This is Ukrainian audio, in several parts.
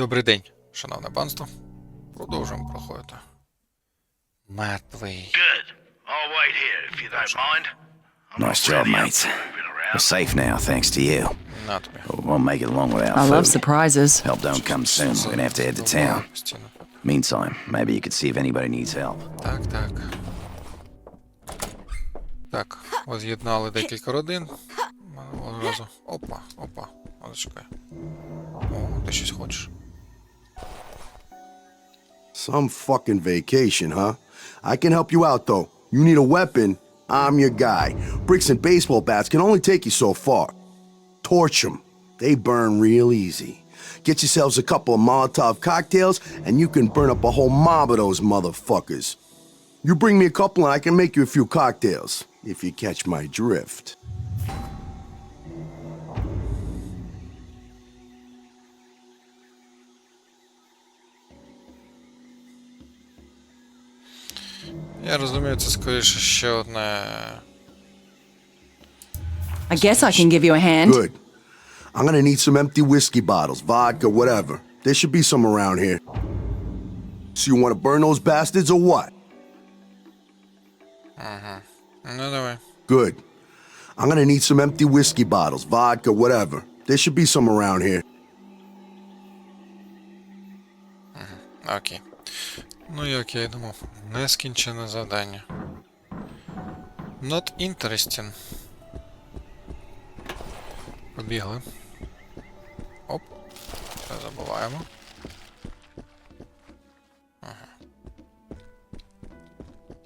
Добрий день, шановне панство. Продовжуємо проходити. Мертвий. Good. I'll wait here if you don't mind. Nice job, mates. We're safe now, thanks to you. На тобі. But we won't make it long without I love food. surprises. Help don't come soon. We're gonna have to head to town. Постійно. Meantime, maybe you could see if anybody needs help. Так, так. Так, ось з'єднали декілька родин. Одразу. Опа, опа. А, зачекай. О, ти щось хочеш. Some fucking vacation, huh? I can help you out, though. You need a weapon, I'm your guy. Bricks and baseball bats can only take you so far. Torch them. They burn real easy. Get yourselves a couple of Molotov cocktails, and you can burn up a whole mob of those motherfuckers. You bring me a couple, and I can make you a few cocktails, if you catch my drift. Я розумію, це скоріше ще одне. I guess I can give you a hand. Good. I'm gonna need some empty whiskey bottles, vodka, whatever. There should be some around here. So you want to burn those bastards or what? Ну давай. Good. I'm gonna need some empty whiskey bottles, vodka, whatever. There should be some around here. Окей. Ну як я й думав, нескінчене завдання. Not interesting. Побігли. Оп. Не забуваємо. Ага.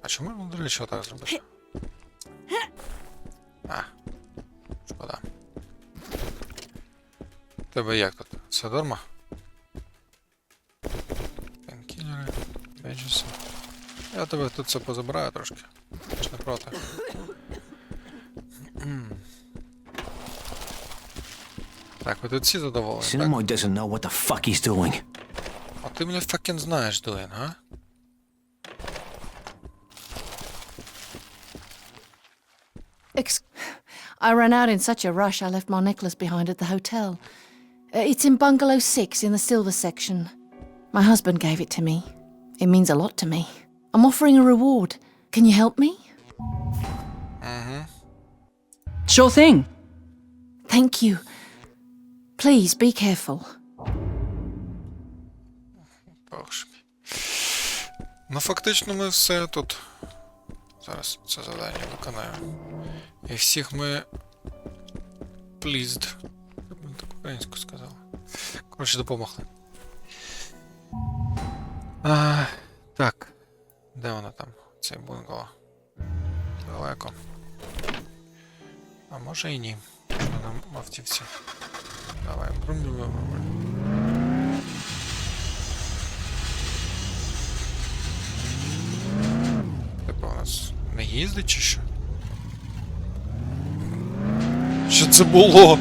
А чому ми, до речі, отак зробити? А. Шкода. Тебе як тут? Все норма? Я тебе тут це позабираю трошки. Ти ж не проти. Так, ви тут всі задоволені, так? Cinemoy doesn't know what the fuck he's doing. А ти мене факен знаєш, Дуен, га? Ex- I ran out in such a rush I left my necklace behind at the hotel. Uh, it's in bungalow 6 in the silver section. My husband gave it to me. It means a lot to me. I'm offering a reward. Can you help me? Sure thing. Thank you. Please be careful. Боже мій. Ну, фактично ми все тут. Зараз це завдання виконаємо. І всіх ми. Pleased. Як би так українською сказали. Коротше, допомогли. А, так. Де вона там? Цей бунгало? Далеко. А може і ні. Що нам в автівці? Давай, брум брум брум у нас не їздить чи? Що це було?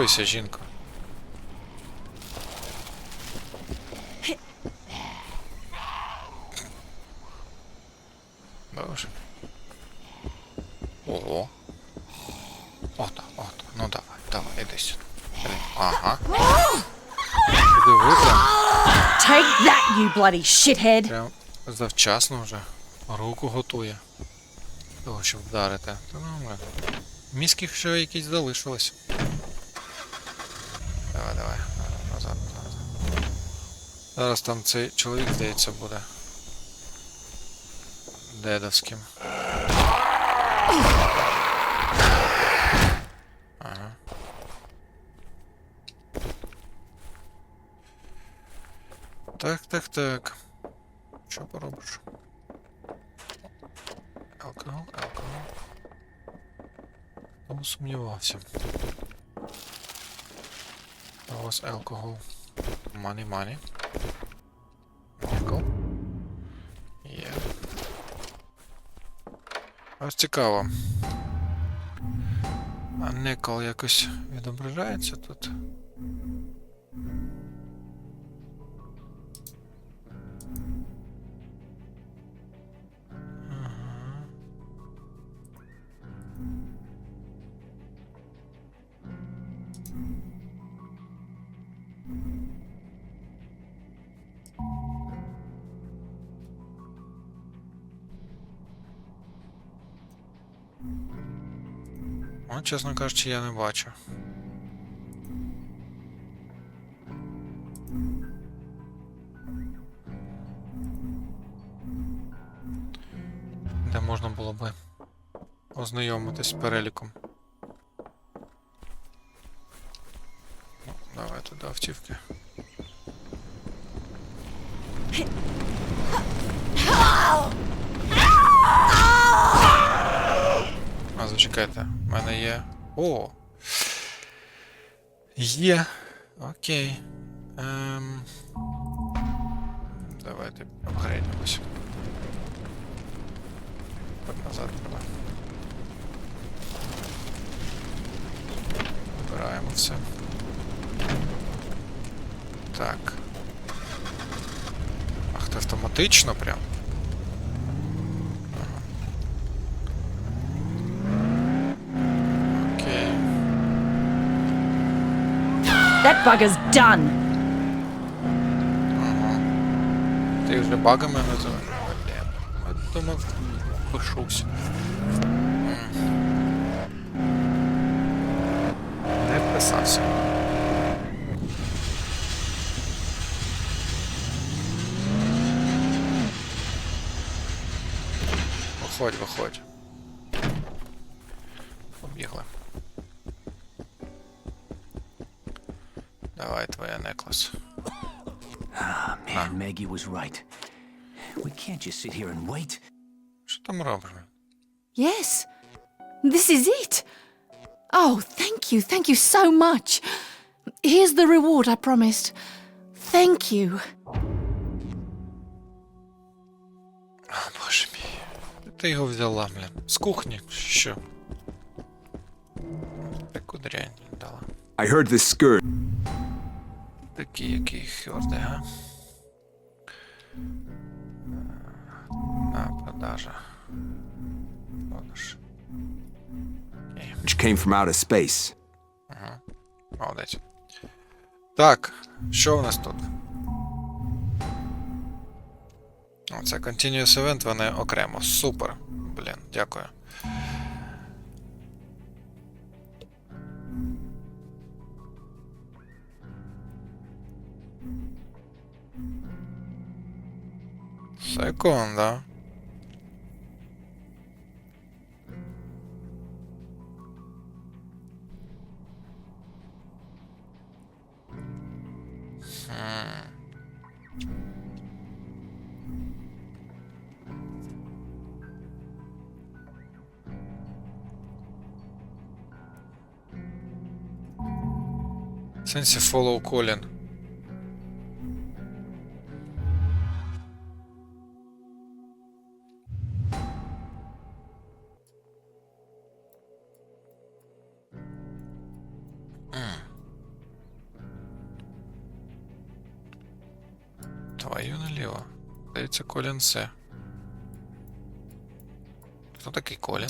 Успокойся, жінка. Боже. Ого. Ото, ото. Ну давай, давай, іди сюди. Ага. Take that, you bloody shithead! прям завчасно вже. Руку готує. Того, щоб вдарити. Та нормально. Мізків ще якісь залишилось. Давай. Назад, назад. Зараз там цей чоловік, здається, буде. Дедовським. Ага. Так, так, так. Що поробиш? Алкоголь, алкоголь. Б сумнівався. А alcohol. Money, money. Нікол. Є. Ось цікаво. А Никол якось відображається тут. Чесно кажучи, я не бачу. Де можна було би ознайомитись з переліком. Ну, давайте до автівки. А, зачекайте, в мене є. О! Є. Окей. Ем... Давайте апгрейдимось. Так назад треба. Вибираємо все. Так. Ах, це автоматично прям. That bugger's done. Ти їх вже багами називаєш? Блін. Я думав, пошувся. Не вписався. Виходь, виходь. твоя неклас. Man, Maggie was right. We can't just sit here and wait. Що там робимо? Yes, this is it. Oh, thank you, thank you so much. Here's the reward I promised. Thank you. О, боже мій. Де Ти його взяла, блін. З кухні, чи що? Таку дрянь дала. I heard this skirt. Такі, які хьорди, га? На, продажа. Продаж. which came from outer space. Молодець. Так, що у нас тут? О, це Continuous Event, вони окремо. Супер. Блін, дякую. Секунда. В сенсі follow Colin. Колін С. Хто такий Колін?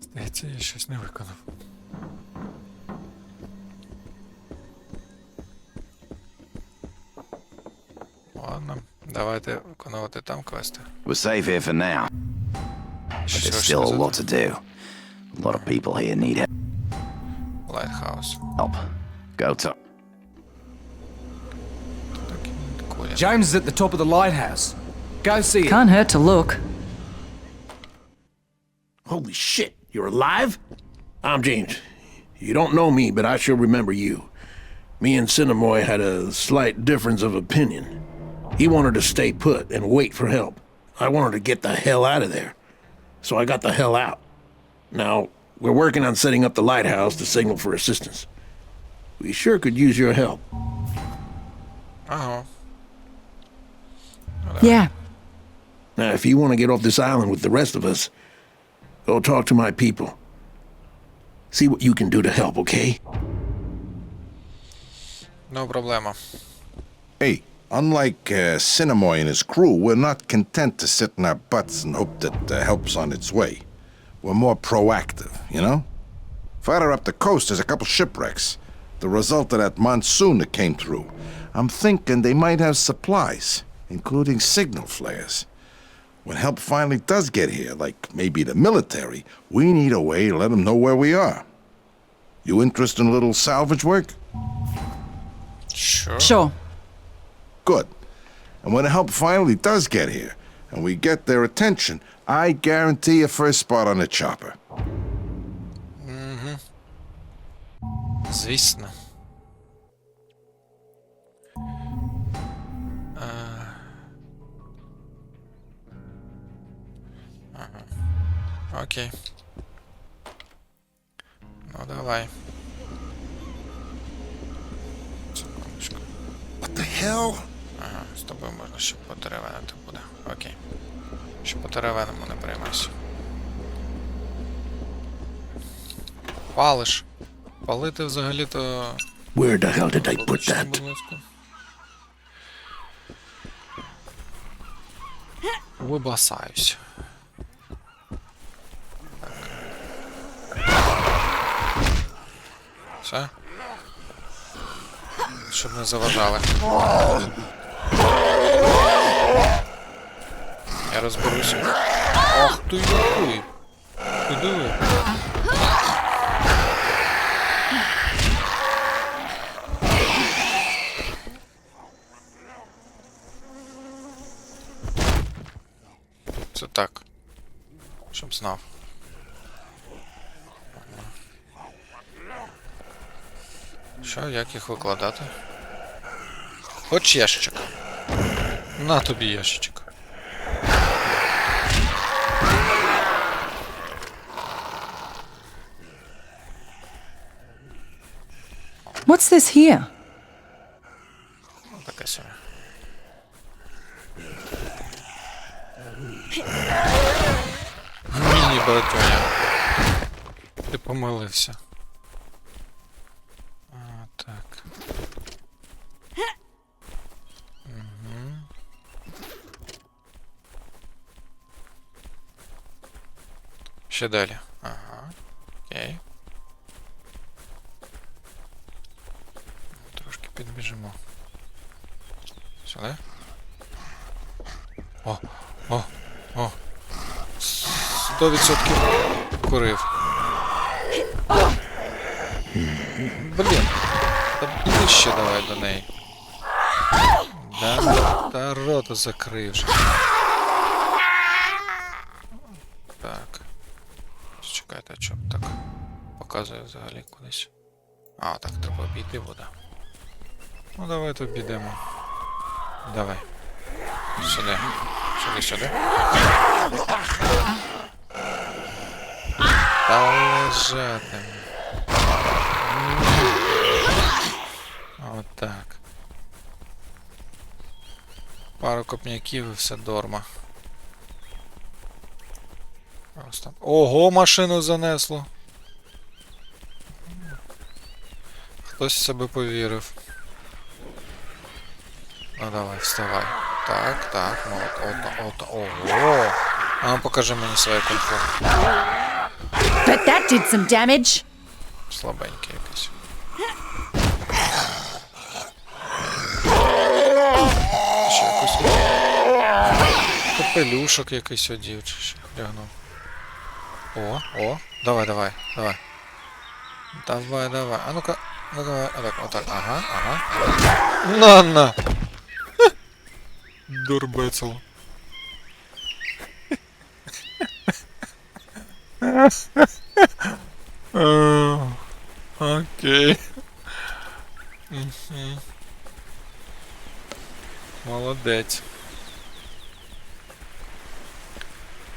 Здається, я щось не виконав. Ладно, давайте виконувати там квести. We're safe here for now, but Що there's ж still a сказати? lot to do. A lot of people here need Лайтхаус. help. Go to. James is at the top of the lighthouse. Go see it. Can't hurt to look. Holy shit, you're alive? I'm James. You don't know me, but I sure remember you. Me and Cinemoy had a slight difference of opinion. He wanted to stay put and wait for help. I wanted to get the hell out of there. So I got the hell out. Now, we're working on setting up the lighthouse to signal for assistance. We sure could use your help. Yeah. Now, if you want to get off this island with the rest of us, go talk to my people. See what you can do to help, okay? No problema. Hey, unlike uh, Cinemoy and his crew, we're not content to sit in our butts and hope that uh, help's on its way. We're more proactive, you know? Farther up the coast, there's a couple shipwrecks. The result of that monsoon that came through. I'm thinking they might have supplies including signal flares. When help finally does get here, like maybe the military, we need a way to let them know where we are. You interested in a little salvage work? Sure. Sure. Good. And when the help finally does get here, and we get their attention, I guarantee a first spot on the chopper. Звісно. Окей. Ну давай. Секундочку. What the hell? Ага, з тобою можна ще потеревенити буде. Окей. Ще потеревенимо не приймайся. Палиш. Палити взагалі-то. Where the hell did I put that? Вибасаюсь. Все? Щоб не заважали. Я розберуся. Ах ти який! Ти диви. Це так. Щоб знав. Що, як їх викладати? Хоч ящик. На тобі ящичок. What's this here? Таке собі. Міні батоня. Ти помилився. А, так. Угу. Ще далі. Ага. Окей. Трошки підбіжимо. Сюди. О, о, о. Сто відсотків курив. Блін. Та ближче давай до неї. Да, та рота закрив. же. Так. Чекайте, а чому так показує взагалі кудись. А, так треба обійти буде. Ну давайте обійдемо. Давай. Сюди. Сюди, сюди. Та лежати. Отак. Пару копняків і все дорма. Просто. Ого, машину занесло. Хтось в себе повірив. Ну давай, вставай. Так, так, ну от, от, ого. А ну покажи мені своє кунг-фу. Bet that did some damage. Слабеньке якесь. Ще якось. Капелюшок якийсь одів, чи ще вдягнув. О, о, давай, давай, давай. Давай, давай. А ну-ка. Ну давай, отак, отак. Ага, ага. На, на. Е, Окей. Молодець.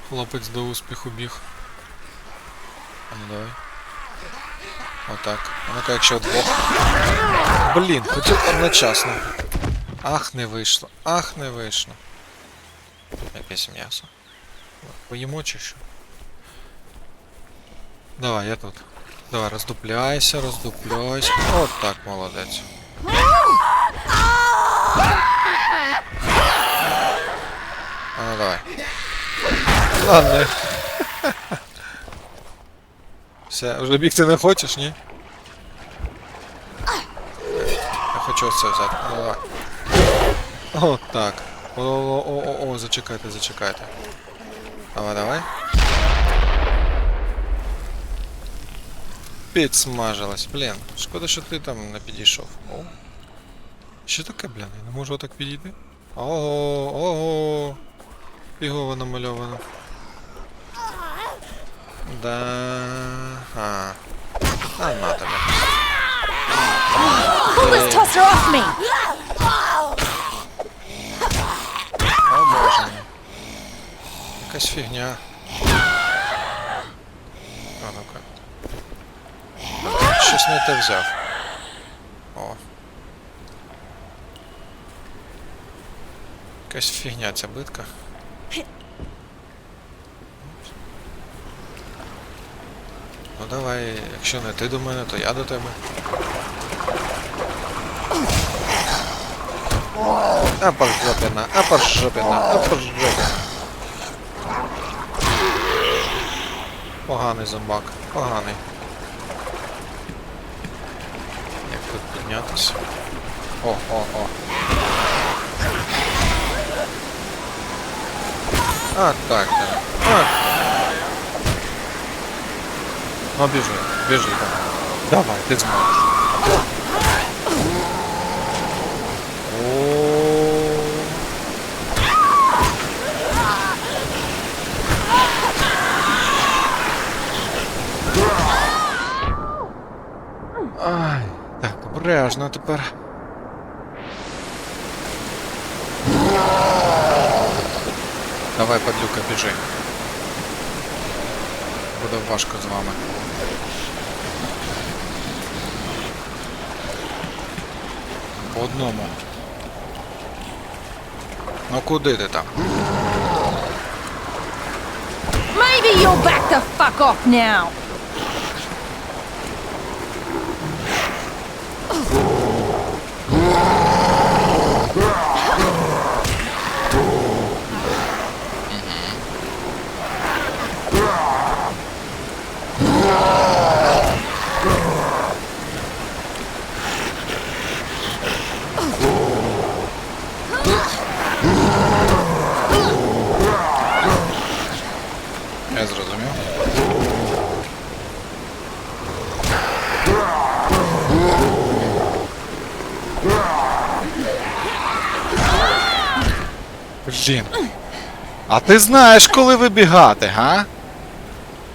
Хлопець до успіху біг. А ну давай. Отак. А ну-ка, якщо двох. Блін, хотів одночасно. Ах, не вийшло. Ах, не вийшло. Якесь м'ясо. Поїмо чи що? Давай, я тут. Давай, роздупляйся, роздупляйся. От так, молодець. А ну давай. Ладно. Все, вже бігти не хочеш, ні? Я хочу оце взяти. Ну давай. О, так. О, о, о, о, о, зачекайте, зачекайте. Давай, давай. Підсмажилась, блін. Шкода, що ти там не підійшов. О. Що таке, блін? Я не можу отак підійти. Ого, ого. Фігово намальовано. Да. А. А на тебе. Pull this tosser off me! О боже мій. Якась фігня. А ну-ка. Щось не те взяв. О. Якась фігня ця битка. Давай, якщо не ти до мене, то я до тебе. А пожопина, а пожопина, а пожопина. Поганий зомбак, поганий. Як тут піднятися? О, о, о. А, так, так. А. Ну біжи, біжи там. Давай, ти зможеш. Ай, так, обережно тепер. Давай, падлюка, біжи. Буде важко з вами. По одному. Ну куди ти там? Maybe you'll back the fuck off now! Я зрозумів. Блін. А ти знаєш, коли вибігати, га?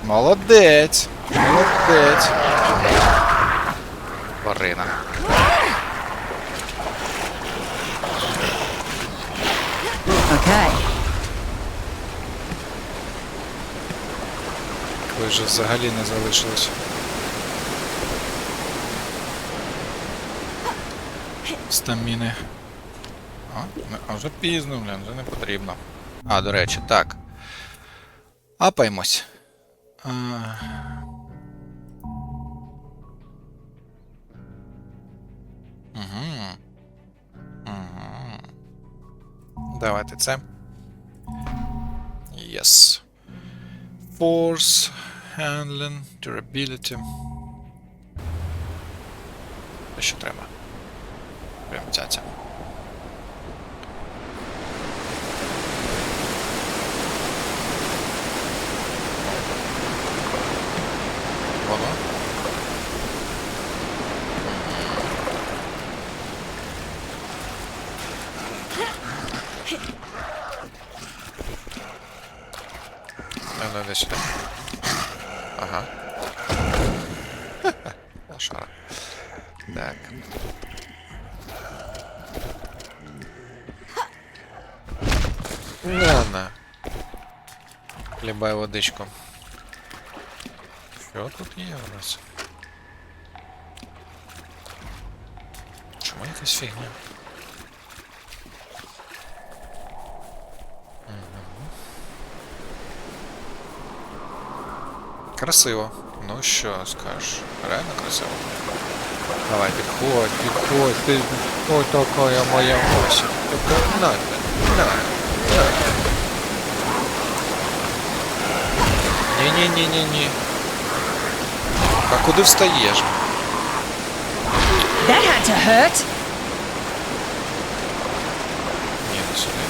Молодець. Молодець. Тварина. Okay. Ви ж взагалі не залишилось. Стаміни. А, а вже пізно, блін, вже не потрібно. А, до речі, так. Апаємось. А... Угу. Угу. Давайте це. Yes. Force, handling, durability. Що треба. Прям цяця. Воно. Рубай водичку. Что тут є у нас? Чому якась фигня? Красиво. Ну что скажешь? Реально красиво. Давай, підходь, підходь, ти... Ой, така моя осінь. Така... На, на, на. Ні-ні-ні-ні-ні. А куди встаєш? That had to hurt. Ні, не сюди.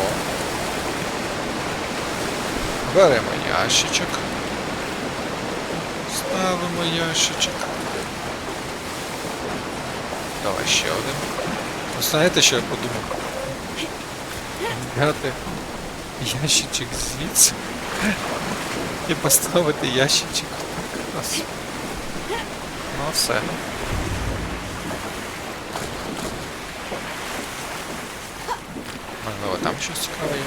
О. Беремо ящичок. Ставимо ящичок. Давай ще один. Знаєте, що я подумав? Взяти ящичок звідси і поставити ящичок якраз. Ну все. Можливо, там щось цікаве є.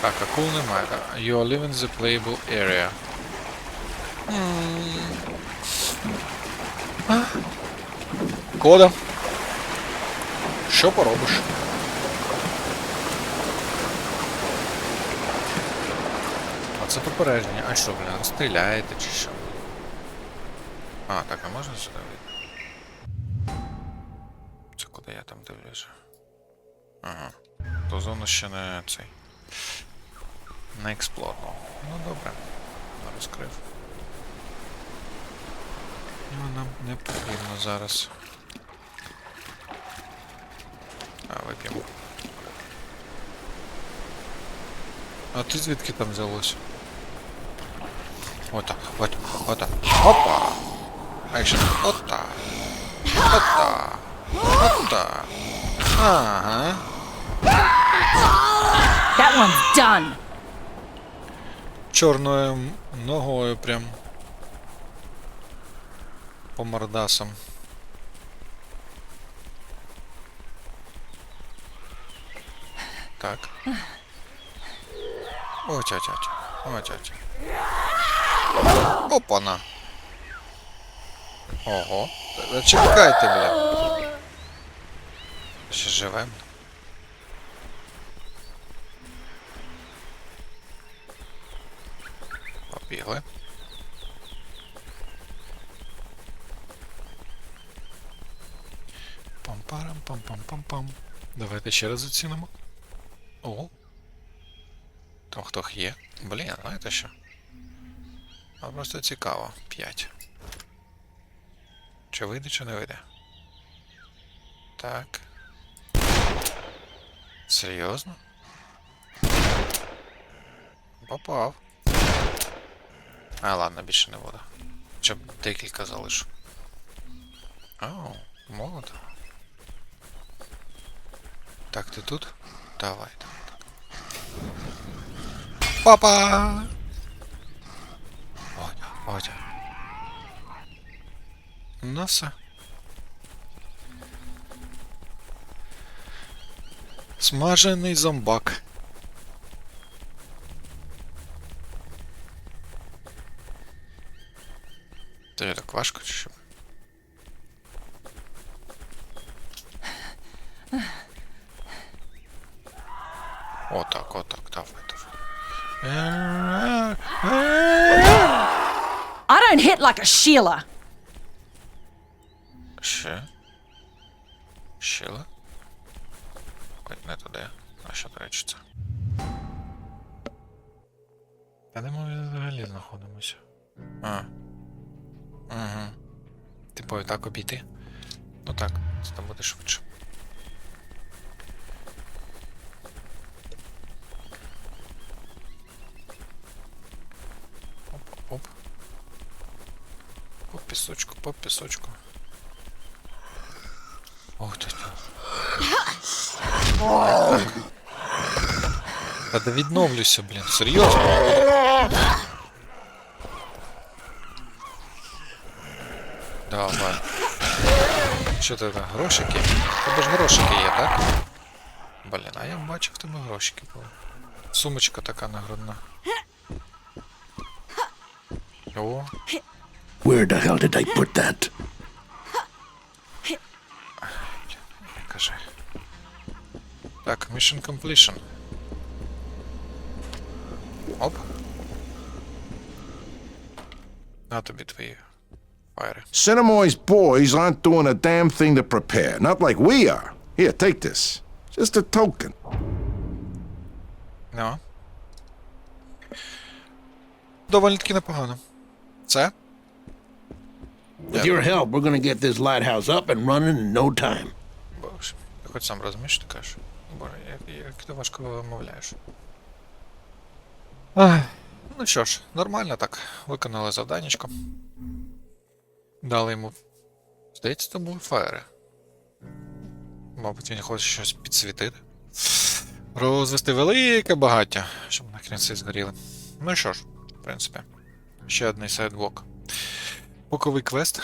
Так, акул немає. так. You are leaving the playable area. М. А? Кода. Що поробиш? А це попередження. А що, блін, стріляєте чи що? А, так, а можна сюди вийти? Це куди я там дивлюся? Ага. То зону ще не цей. Не експлорнув. Ну добре. Не розкрив. Ну, нам не потрібно зараз. А, вип'ємо. А ти звідки там взялося? Отак, от, отак. Опа! Екшн. Отак. Отак. Отак. Ага. That one's done. Чорною м- ногою прям. По мордасам. О, тя тя тя О, тя тя Опана. Ого. Та Чекайте, бля. Ще живем. Побігли. Пам-парам-пам-пам-пам-пам. Давайте ще раз оцінимо. О. Там хто є? Блін, знаєте що? А просто цікаво. 5. Чи вийде, чи не вийде? Так. Серйозно? Попав. А, ладно, більше не буду. Ще б декілька залишу. Ау, молодо. Так, ти тут? Давай, давай. Папа! Отя, отя. Ну все. Смажений зомбак. Тобі так важко чи що? Отак, отак, давай. I don't hit like a Sheila. Ще. Щела. Ой, не туди. А що, до речі, це? Та де ми взагалі знаходимося? А. Угу. Типу, так обійти? Ну так, це там буде швидше. Оп, оп. По пісочку, по пісочку. Ох ти. Та да відновлюся, блін, серйозно. Давай. Що там, грошики? Тебе ж грошики є, так? Блін, а я бачив тебе грошики були. Сумочка така нагрудна. О, Where the hell did I put that? кажи. Так, mission completion. Оп. На тобі твої фаєри. Cinemoy's boys aren't doing a damn thing to prepare. Not like we are. Here, take this. Just a token. Ну. Доволі таки непогано. Це? With your help, we're gonna get this lighthouse up and running in no time. Боже, хоч сам розумієш, що ти кажеш? Боже, як, як ти важко вимовляєш. Ах, ну що ж, нормально так. Виконали завданнячко. Дали йому. Здається, це були фаєри. Мабуть, він хоче щось підсвітити. Розвести велике багаття, щоб на кінці згоріли. Ну що ж, в принципі, ще одний сайдблок. Боковий квест,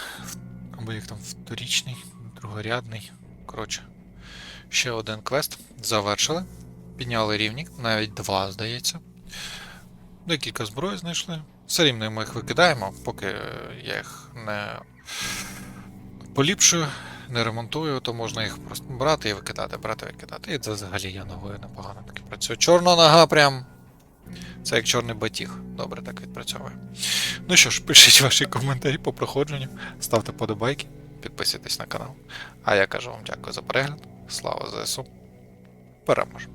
або як там вторічний, другорядний. Коротше, ще один квест. Завершили. Підняли рівник, навіть два, здається. Декілька зброї знайшли. Все рівно ми їх викидаємо, поки я їх не поліпшую, не ремонтую, то можна їх просто брати і викидати, брати і викидати. І це взагалі я ногою непогано таки працюю. Чорна нога прям. Це як чорний батіг. Добре так відпрацьовує. Ну що ж, пишіть ваші коментарі по проходженню, ставте подобайки, підписуйтесь на канал. А я кажу вам дякую за перегляд. Слава ЗСУ. Переможемо!